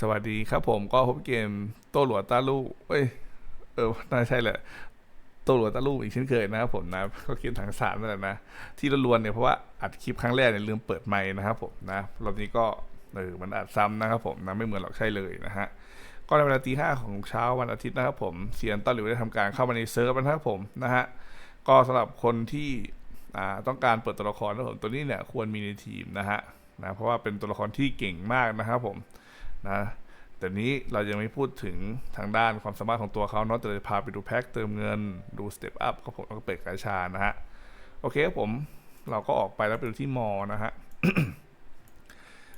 สวัสดีครับผมก็พบเกมโต้หลวตาลู่เอ้ย เออน่าใช่แหละโต้หลวตาลู่อีกเช่นเคยนะครับผมนะ ก็เกมทางสามนั่นแหละนะ ที่ล้วนเนี่ยเพราะว่าอัดคลิปครั้งแรกเนี่ยลืมเปิดไมค์นะครับผมนะรอบนี้ก็เออมันอัดซ้ำนะครับผมนะไม่เหมือนหรอกใช่เลยนะฮะก็ในเวลาตีห้าของเช้าวันอาทิตย์นะครับผมเซียนต้าหลิวได้ทำการเข้ามาในเซิร์ฟนะครับผมนะฮะก็สำหรับคนที่อ่าต้องการเปิดตัวละครนะครับผมตัวนี้เนี่ยควรมีในทีมนะฮะนะเพราะว่าเป็นตัวละครที่เก่งมากนะครับผม นะแต่นี้เรายังไม่พูดถึงทางด้านความสามารถของตัวเขาเนาะแต่จะพาไปดูแพ็คเติมเงินดูสเต็ปอัพครับผมแล้วก็เปิดกาชานะฮะ โอเคครับผมเราก็ออกไปแล้วไปดูที่มอนะฮะ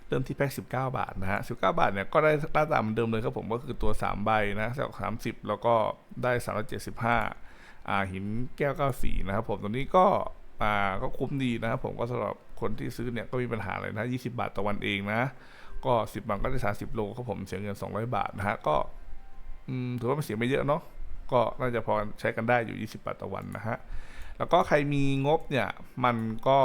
เริ่มที่แพ็ค19 บาทนะฮะ19 บาทเนี่ยก็ได้หน้าตาเหมือนเดิมเลยครับผมก็คือตัว 3 ใบนะจาก30 แล้วก็ได้ 375อ่าหินแก้ว94นะครับผมตัวนี้ก็อ่าก็คุ้มดีนะครับผมก็สำหรับคนที่ซื้อเนี่ยก็มีปัญหาเลยนะ 20 บาทต่อวันเองนะ ก็10บาทก็ได้30โลครับผมเสียเงิน200บาทนะฮะก็ถือว่ามันเสียไม่เยอะเนาะก็น่าจะพอใช้กันได้อยู่ 20 บาทต่อวันนะฮะ แล้วก็ใครมีงบเนี่ย มันก็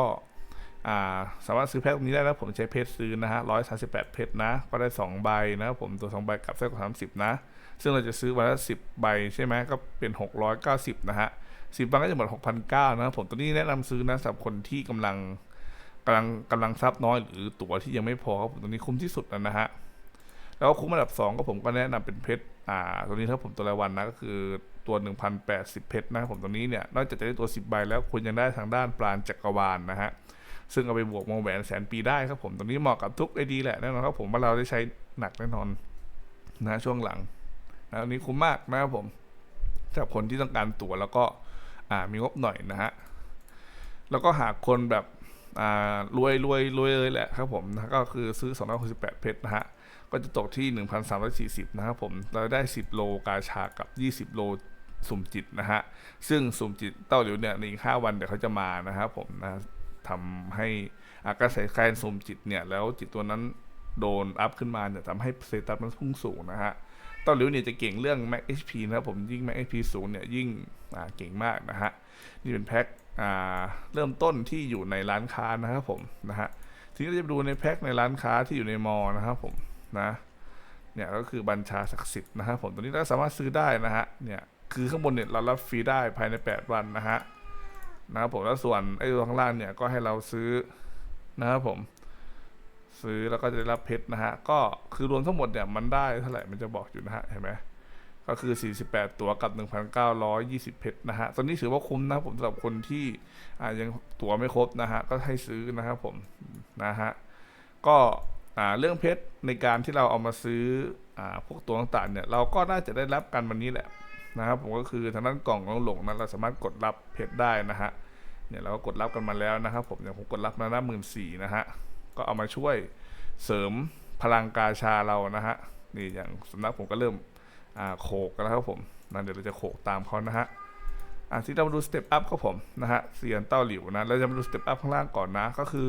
าสามารถซื้อแพ็คตรงนี้ได้นะผมใช้เพชรซื้อนะฮะร้อยสาสิบแปดเพชรนะ ก็ได้สองใบนะครับผมตัวสองใบกับไส้กรอกสามสิบนะ ซึ่งเราจะซื้อวันละสิบใบใช่ไหมก็เป็นหกร้อยเก้าสิบนะฮะสิบใบก็จะหมดหกพันเก้านะครับผมตัวนี้แนะนำซื้อนะสำหรับคนที่กำลัง กำลังกำลังทรัพย์น้อยหรือตั๋วที่ยังไม่พอครับผมตัวนี้คุ้มที่สุดแล้วนะฮะแล้วก็คุ้มอันดับสองก็ผมก็แนะนำเป็นเพชรอ่าตัวนี้ถ้าผมตัวรายวันนะก็คือตัว 1,080 เพชรนะครับผมตัวนี้เนี่ยนอกจากจะได้ตัว 10 ใบแล้วคุณยังได้ทางด้านปราณจักรวาลนะฮะซึ่งเอาไปบวกวงแหวนแสนปีได้ครับผมตรงนี้เหมาะกับทุกไอดีแหละแน่นอนครับผมว่าเราได้ใช้หนักแน่นอนนะช่วงหลังนะอันนี้คุ้มมากนะครับผมสำหรับคนที่ต้องการตั๋วแล้วก็อ่ามีงบหน่อยนะฮะแล้วก็หากคนแบบ รวยรวยรวยเลยแหละครับผมนะก็คือซื้อ 268 เพชรนะฮะ ก็จะตกที่ 1,340 นะครับผม เราได้ 10 โลกาชากับ 20 โลสุ่มจิตนะฮะ ซึ่งสุ่มจิตเต้าเหลียวเนี่ยในอีก5วันเดี๋ยวเขาจะมานะครับผมนะทำให้อากาศการสุ่มจิตเนี่ย แล้วจิตตัวนั้นโดนอัพขึ้นมาเนี่ยทำให้สเตตัสมันพุ่งสูงนะฮะ ต้าหลิวเนี่ยจะเก่งเรื่อง Mac HP นะครับผมยิ่ง Mac HP สูงเนี่ยยิ่งเก่งมากนะฮะนี่เป็นแพ็คเริ่มต้นที่อยู่ในร้านค้านะครับผมนะฮะทีนี้เราจะดูในแพ็คในร้านค้าที่อยู่ในมอนะครับผมนะเนี่ยก็คือบัญชาศักดิ์สิทธิ์นะครับผมตัวนี้เราสามารถซื้อได้นะฮะเนี่ยคือข้างบนเนี่ยเรารับฟรีได้ภายใน 8 วันนะฮะนะครับผมแล้วส่วนไอ้ตัวข้างล่างเนี่ยก็ให้เราซื้อนะครับผม ซื้อแล้วก็จะได้รับเพชรนะฮะ ก็คือรวมทั้งหมดเนี่ยมันได้เท่าไหร่มันจะบอกอยู่นะฮะเห็นไหมก็คือ 48 ตัวกับ 1,920 เพชรนะฮะ ตอนนี้ถือว่าคุ้มนะผมสำหรับคนที่อ่ายังตั๋วไม่ครบนะฮะ ก็ให้ซื้อนะครับผมนะฮะ ก็อ่าเรื่องเพชรในการที่เราเอามาซื้ออ่าพวกตัวต่างๆเนี่ยเราก็น่าจะได้รับกันวันนี้แหละนะครับผมก็คือทางด้านกล่องของหลงนั้นเราสามารถกดรับเพชรได้นะฮะเนี่ยเราก็กดรับกันมาแล้วนะครับผมอย่างผมกดรับมาหน้าหมื่นสี่นะฮะ ก็เอามาช่วยเสริมพลังกาชาเรานะฮะนี่อย่างสำนักผมก็เริ่มโขกกันแล้วครับผมนะเดี๋ยวเราจะโขกตามเขานะฮะอะที่เรามาดูสเต็ปอัพครับผมนะฮะเซียนเต้าหลิวนะเราจะมาดูสเต็ปอัพข้างล่างก่อนนะ ก็คือ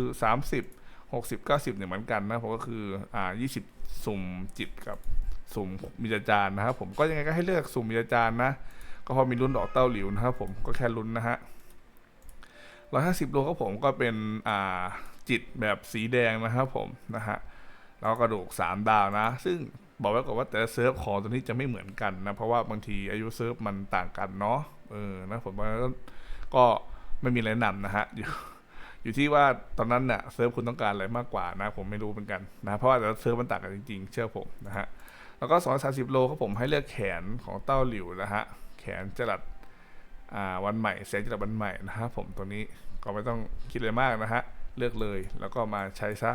30 60 90เนี่ยเหมือนกันนะผมก็คืออ่า20 สุ่มจิตกับสุ่มมิจจารย์นะครับผมก็ยังไงก็ให้เลือกสุ่มมิจจารย์นะ ก็พอมีลุ้นดอกเต้าหลิวนะครับผมก็แค่ลุ้นนะฮะ150โลครับผมก็เป็นอ่า จิตแบบสีแดงนะครับผมนะฮะแล้วกระดูก 3 ดาวนะ ซึ่งบอกไว้ก่อนว่าแต่เซิร์ฟของตัวนี้จะไม่เหมือนกันนะ เพราะว่าบางทีอายุเซิร์ฟมันต่างกันเนาะเออนะผมว่าก็ไม่มีอะไรนำนะฮะอยู่อยู่ที่ว่าตอนนั้นเนี่ยเซิร์ฟคุณต้องการอะไรมากกว่านะผมไม่รู้เหมือนกันนะเพราะว่าแต่ละเซิร์ฟมันต่างกันจริงๆ เชื่อผมนะฮะแล้วก็230โลครับผมให้เลือกแขนของเต้าหลิวนะฮะแขนจรัดวันใหม่แสงจรัดวันใหม่นะฮะผมตัวนี้ก็ไม่ต้องคิดอะไรมากนะฮะ เลือกเลย แล้วก็มาใช้ซะ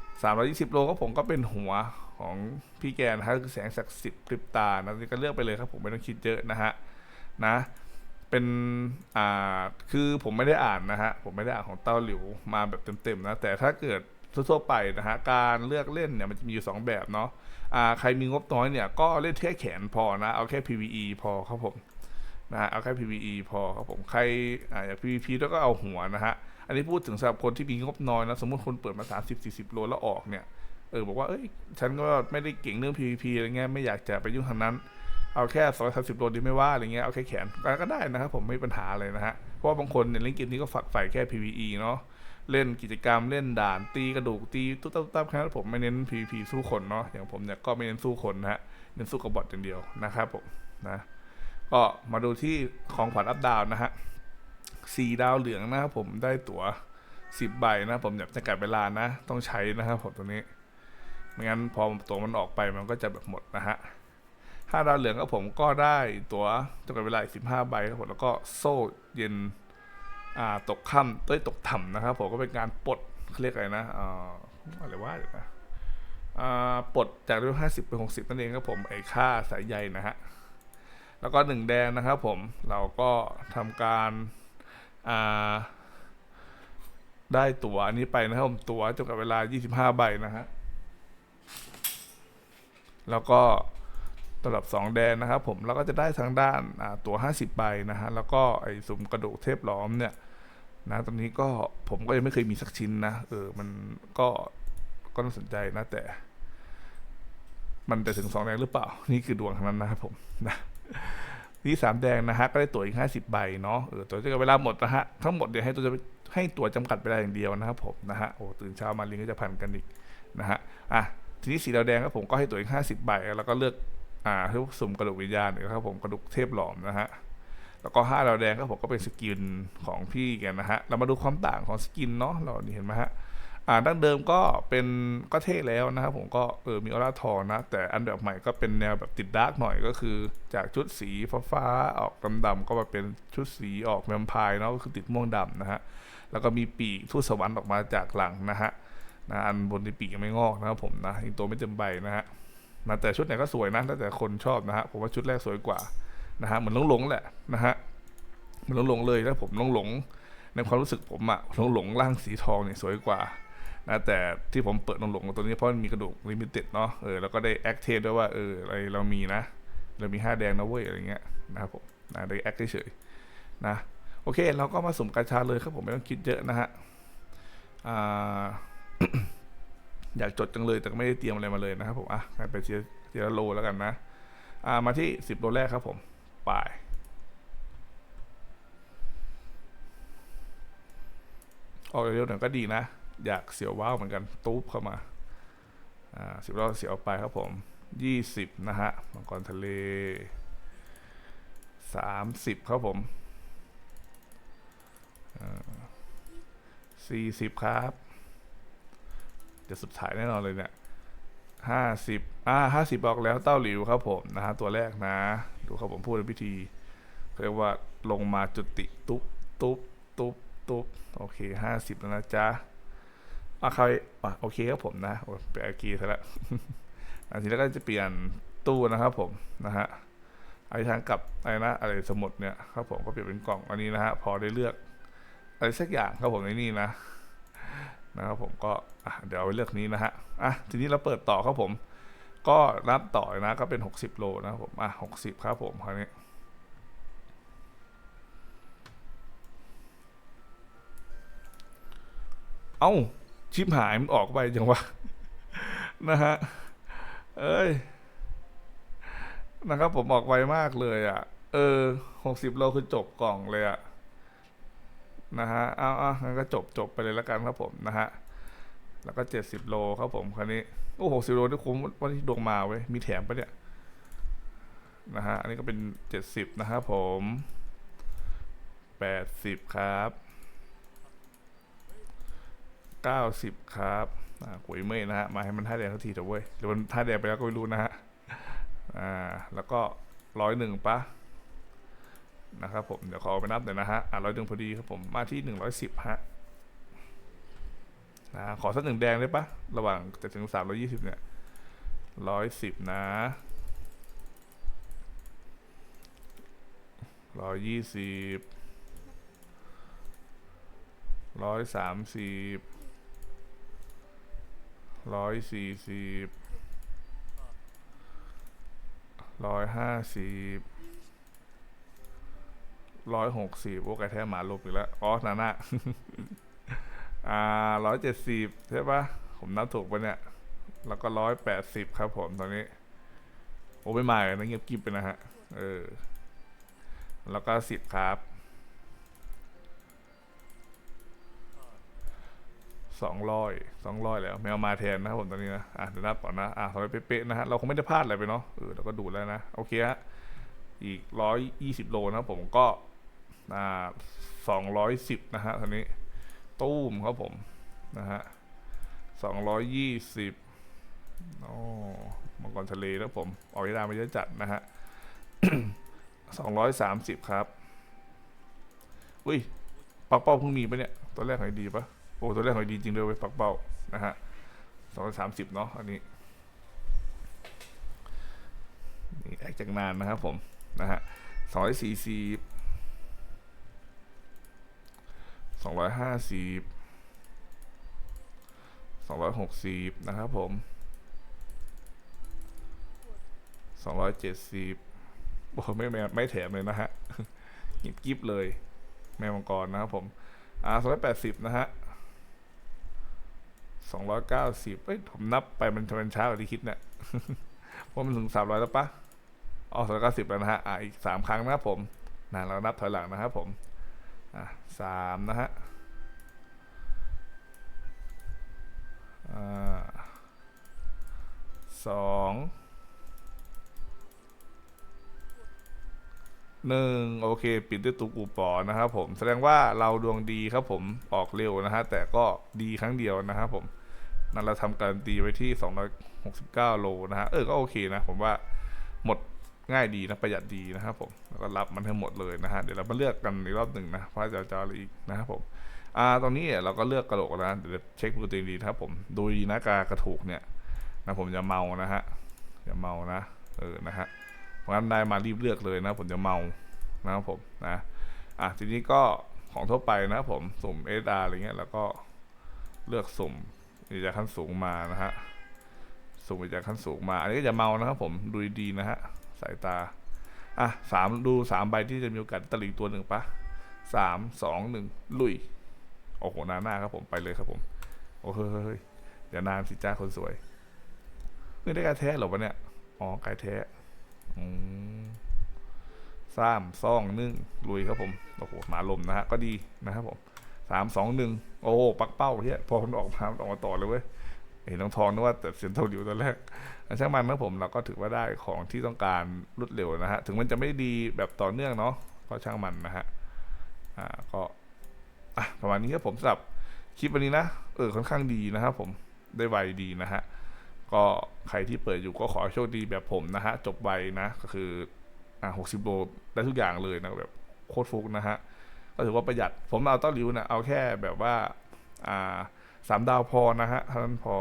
320 โลก็ผมก็เป็นหัวของพี่แกนะฮะคือแสงศักดิ์สิทธิ์พริบตานะก็เลือกไปเลยครับ ผมไม่ต้องคิดเยอะนะฮะนะเป็นอ่าคือผมไม่ได้อ่านนะฮะผมไม่ได้อ่านของเต้าหลิวมาแบบเต็มๆนะแต่ถ้าเกิดทั่วๆไปนะฮะการเลือกเล่นเนี่ยมันจะมีอยู่สองแบบเนาะอ่าใครมีงบน้อยเนี่ยก็เล่นแค่แขนพอนะเอาแค่ PVE พอครับผมนะฮะเอาแค่ PVE พอครับผมใครอ่าอยาก PVP แล้วก็เอาหัวนะฮะ อันนี้พูดถึงสำหรับคนที่มีงบน้อยนะสมมติคนเปิดมา30 40โลแล้วออกเนี่ยเออบอกว่าเอ้ยฉันก็ไม่ได้เก่งเรื่อง PVP อะไรเงี้ยไม่อยากจะไปยุ่งทางนั้น เอาแค่สองสามสิบโลดีไม่ว่าอะไรเงี้ยเอาแค่แขนก็ได้นะครับผมไม่มีปัญหาเลยนะฮะเพราะว่าบางคนเนี่ยเล่นเกมนี้ก็ฝักใฝ่แค่ PVE เนาะเล่นกิจกรรมเล่นด่านตีกระดูกตีตุ๊บตับตับแค่นั้นผมไม่เน้น PVP สู้คนเนาะอย่างผมเนี่ยก็ไม่เน้นสู้คนนะฮะเน้นสู้กับบอทอย่างเดียวนะครับผมนะก็มาดูที่ของขวัญอัพดาวนะฮะ สี่ดาวเหลืองนะครับผมได้ตั๋วสิบใบนะผมอยากจะกัดเวลานะ ต้องใช้นะครับผมตัวนี้ไม่งั้นพอตัวมันออกไปมันก็จะแบบหมดนะฮะห้าดาวเหลืองก็ผมก็ได้ตั๋วจำกัดเวลาสิบห้าใบครับผมแล้วก็โซ่เย็นอ่าตกค่ำเต้ยตกถ่ำนะครับผมก็เป็นการปลดเขาเรียกอะไรนะอ่าอะไรว่าเดี๋ยวนะอ่าปลดจากเลเวลห้าสิบเป็นหกสิบนั่นเองครับผมไอ้ค่าสายใยนะฮะแล้วก็หนึ่งแดงนะครับผมเราก็ทำการ ได้ตั๋วอันนี้ไปนะครับผมตั๋วจำกัดเวลา 25 ใบนะฮะ แล้วก็ตลับสองแดงนะครับผมเราก็จะได้ทางด้านตั๋ว 50 ใบนะฮะ แล้วก็ไอ้สุ่มกระดูกเทพล้อมเนี่ยนะตอนนี้ก็ผมก็ยังไม่เคยมีสักชิ้นนะ เออ มันก็ก็น่าสนใจนะ แต่ มันจะถึงสองแดงหรือเปล่า นี่คือดวงทั้งนั้นนะครับผมนะ นี่สามแดงนะฮะก็ได้ตั๋วอีกห้าสิบใบเนาะเออตั๋วจะเวลาหมดนะฮะทั้งหมดเดี๋ยวให้ตัวจะให้ตั๋วจำกัดเวลาอย่างเดียวนะครับผมนะฮะโอ้ตื่นเช้ามาลิงก็จะพันกันอีกนะฮะอะทีนี้สีดาวแดงครับผมก็ให้ตั๋วอีกห้าสิบใบแล้วก็เลือกอ่าเพื่อสุ่มกระดูกวิญญาณนะครับผมกระดูกเทพหลอมนะฮะแล้วก็ห้าดาวแดงก็ผมก็เป็นสกินของพี่กันนะฮะเรามาดูความต่างของสกินเนาะเรานี่เห็นไหมฮะ อ่าดั้งเดิมก็เป็นก็เท่แล้วนะครับผมก็เออมีออร่าทองนะ แต่อันแบบใหม่ก็เป็นแนวแบบติดดาร์กหน่อยก็คือ จากชุดสีฟ้าๆออกดำๆก็มาเป็นชุดสีออกแวมไพร์เนาะก็คือติดม่วงดำนะฮะแล้วก็มีปีกทูตสวรรค์ออกมาจากหลังนะฮะนะอันบนในปีกยังไม่งอกนะครับผมนะยังตัวไม่เต็มใบนะฮะนะแต่ชุดไหนก็สวยนะแล้วแต่คนชอบนะฮะผมว่าชุดแรกสวยกว่านะฮะเหมือนหลงๆแหละนะฮะมันหลงหลงๆเลยแล้วผมหลงหลงๆในความรู้สึกผมอะหลงหลงๆร่างสีทองเนี่ยสวยกว่า นะแต่ที่ผมเปิดหลงหลงๆตัวนี้เพราะมันมีกระดูกลิมิเต็ดเนาะเออแล้วก็ได้แอคเทสด้วยว่าเอออะไรเรามีนะ เรามีห้าแดงนะเว้ยอะไรเงี้ยนะครับผมนะได้แอคเฉยๆนะโอเค เราก็มาสุ่มกาชาเลยครับผมไม่ต้องคิดเยอะนะฮะอ่าอยากจดจังเลยแต่ไม่ได้เตรียมอะไรมาเลยนะครับผมอะไปเทียเทียละโลแล้วกันนะอ่ามาที่สิบโลแรกครับผมไปออกเร็วๆหน่อยก็ดีนะ อยากเสียวว้าวเหมือนกันตุ๊บเข้ามาอ่าสิบรอบเสียวไปครับผมยี่สิบนะฮะมังกรทะเลสามสิบครับผมสี่สิบครับเดี๋ยวสุดท้ายแน่นอนเลยเนี่ยห้าสิบอ่าห้าสิบบอกแล้วเต้าหลิวครับผมนะฮะตัวแรกนะ ดูครับผมพูดในพิธีเขาเรียกว่าลงมาจุติตุ๊บตุ๊บตุ๊บตุ๊บโอเคห้าสิบแล้วนะจ๊ะ อะใครอะโอเคครับผมนะโอ้ไปอากีซะแล้วอันทีแล้วก็จะเปลี่ยนตู้นะครับผมนะฮะไอทางกลับอะไรนะอะไรสมุดเนี่ยครับผมก็เปลี่ยนเป็นกล่องอันนี้นะฮะพอได้เลือกอะไรสักอย่างครับผมในนี่นะนะครับผมก็อะเดี๋ยวเอาไปเลือกนี้นะฮะอะทีนี้เราเปิดต่อครับผม ก็นับต่อนะก็เป็น 60 โลนะครับผมอะ60 ครับผมคราวนี้เอ้า ชิปหายมันออกไปจังวะนะฮะ เอ้ย นะครับผมออกไวมากเลยอะ่ะ เออหกสิบโลคือจบกล่องเลยอะ่ะ นะฮะ เอาเอางั้นก็จบจบไปเลยแล้วกันครับผมนะฮะ แล้วก็เจ็ดสิบโลครับผมคราวนี้ โอ้หกสิบโลนี่คุ้มวันที่ดวงมาเว้ย มีแถมปะเนี่ย นะฮะ อันนี้ก็เป็นเจ็ดสิบนะครับผมแปดสิบครับ เก้าสิบครับอ่ากุยเมยนะฮะ มาให้มันท่าแดงทันทีเถอะเว้ยหรือมันท่าแดงไปแล้วก็ไม่รู้นะฮะ อ่า แล้วก็ร้อยหนึ่งปะนะครับผม เดี๋ยวขอไปนับหน่อยนะฮะ อ่าร้อยหนึ่งพอดีครับผม มาที่หนึ่งร้อยสิบฮะนะขอสักหนึ่งแดงได้ปะระหว่างจะถึงสามร้อยี่สิบเนี่ยร้อยสิบนะร้อยยี่สิบร้อยสามสิบ ร้อยสี่สิบร้อยห้าสิบร้อยหกสิบโอ้ไก่แท้หมาลบอีกแล้วอ๋อนานะอ่าร้อยเจ็ดสิบใช่ปะผมนับถูกปะเนี่ย แล้วก็ร้อยแปดสิบครับผมตอนนี้ โอ้ไม่มาเลยนะเงียบกริบไปนะฮะ เออ แล้วก็สิบครับ สองร้อยสองร้อยแล้วแมวมาแทนนะครับผมตอนนี้นะอะเดี๋ยวนับก่อนนะอะสองร้อยเป๊ะๆนะฮะเราคงไม่ได้พลาดอะไรไปเนาะเออเราก็ดูแล้วนะโอเคฮะอีกร้อยยี่สิบโลนะครับผมก็อ่าสองร้อยสิบนะฮะตอนนี้ตู้มครับผมนะฮะสองร้อยยี่สิบโอ้มังกรทะเลนะผมออกยาดาไม่เยอะจัดนะฮะสองร้อยสามสิบครับ อุ้ยปักเป้าเพิ่งมีปะเนี่ย ตัวแรกหอยดีปะ โอ้ตัวแรกหอยดีจริงเลยเว้ยปักเป้านะฮะสองร้อยสามสิบเนาะอันนี้นี่แอคจากนานนะครับผมนะฮะสองร้อยสี่สิบสองร้อยห้าสิบสองร้อยหกสิบนะครับผมสองร้อยเจ็ดสิบโอ้ไม่ไม่ไม่แถมเลยนะฮะหยิบกิฟเลย แมวมังกรนะครับผมอ่าสองร้อยแปดสิบนะฮะ สองร้อยเก้าสิบเอ้ยผมนับไปมันทำเป็นช้ากว่าที่คิดเนี่ยเพราะมันถึงสามร้อยแล้วปะอ๋อสองร้อยเก้าสิบแล้วนะฮะอ่าอีกสามครั้งนะครับผมนะเรานับถอยหลังนะครับผมอะสามนะฮะอ่าสองหนึ่งโอเค ปิดด้วยตุกอูปอนะครับผมแสดงว่าเราดวงดีครับผมออกเร็วนะฮะแต่ก็ดีครั้งเดียวนะครับผม นั่นเราทำการตีไว้ที่ 269 โลนะฮะ เออ ก็โอเคนะ ผมว่าหมดง่ายดีนะ ประหยัดดีนะครับผม แล้วก็รับมันให้หมดเลยนะฮะ เดี๋ยวเรามาเลือกกันอีกรอบหนึ่งนะว่าจะจะอาอะไรอีกนะครับผม อ่าตรงนี้เนี่ยเราก็เลือกกระโหลกแล้วนะ เดี๋ยวเช็คดูตัวเองดีนะครับผม ดูดีนะกากระถูกเนี่ยนะผมจะเมานะฮะ อย่าเมานะ เออ นะฮะ เพราะงั้นได้มารีบเลือกเลยนะ ผมจะเมา นะครับผม นะ อะ ทีนี้ก็ของทั่วไปนะครับผม สุ่มเอสอาอะไรเงี้ย แล้วก็เลือกสุ่ม อีจากขั้นสูงมานะฮะสุ่มอีจากขั้นสูงมา อันนี้ก็จะเมานะครับผมดูดีนะฮะสายตา อะสามดูสามใบที่จะมีโอกาสตะลิงตัวหนึ่งปะสามสองหนึ่งลุย โอ้โหนาหน้าครับผมไปเลยครับผม โอ้เฮ้ยเดี๋ยวนานสิจ้าคนสวยไม่ได้การแท้หรอวะเนี่ยอ๋อไก่แท้อืมสามสองหนึ่งลุยครับผมโอ้โหหมาลมนะฮะก็ดีนะครับผม สามสองหนึ่งโอ้ปักเป้าเฮียพอมันออกมาออกมาต่อเลยเว้ยเห็นน้องทองนึกว่าแต่เสียงเท่าดิวตอนแรกช่างมันนะผมเราก็ถือว่าได้ของที่ต้องการรวดเร็วนะฮะ ถึงมันจะไม่ดีแบบต่อเนื่องเนาะก็ช่างมันนะฮะอ่าก็อะประมาณนี้ครับผมสำหรับคลิปวันนี้นะเออค่อนข้างดีนะครับผมได้ไวดีนะฮะก็ใครที่เปิดอยู่ก็ขอโชคดีแบบผมนะฮะจบไวนะก็คืออ่าหกสิบโลได้ทุกอย่างเลยนะแบบโคตรฟุกนะฮะ ก็ถือว่าประหยัด ผมเอาเต้าหลิวนะเอาแค่แบบว่าอ่าสามดาวพอนะฮะเท่านั้นพอ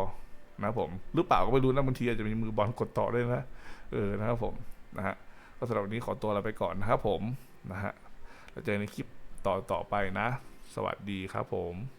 นะผมหรือเปล่าก็ไม่รู้นะบางทีอาจจะมีมือบอลกดต่อด้วยนะเออนะครับผมนะฮะก็สำหรับวันนี้ขอตัวลาไปก่อนนะครับผมนะฮะแล้วเจอในคลิปต่อต่อไปนะ สวัสดีครับผม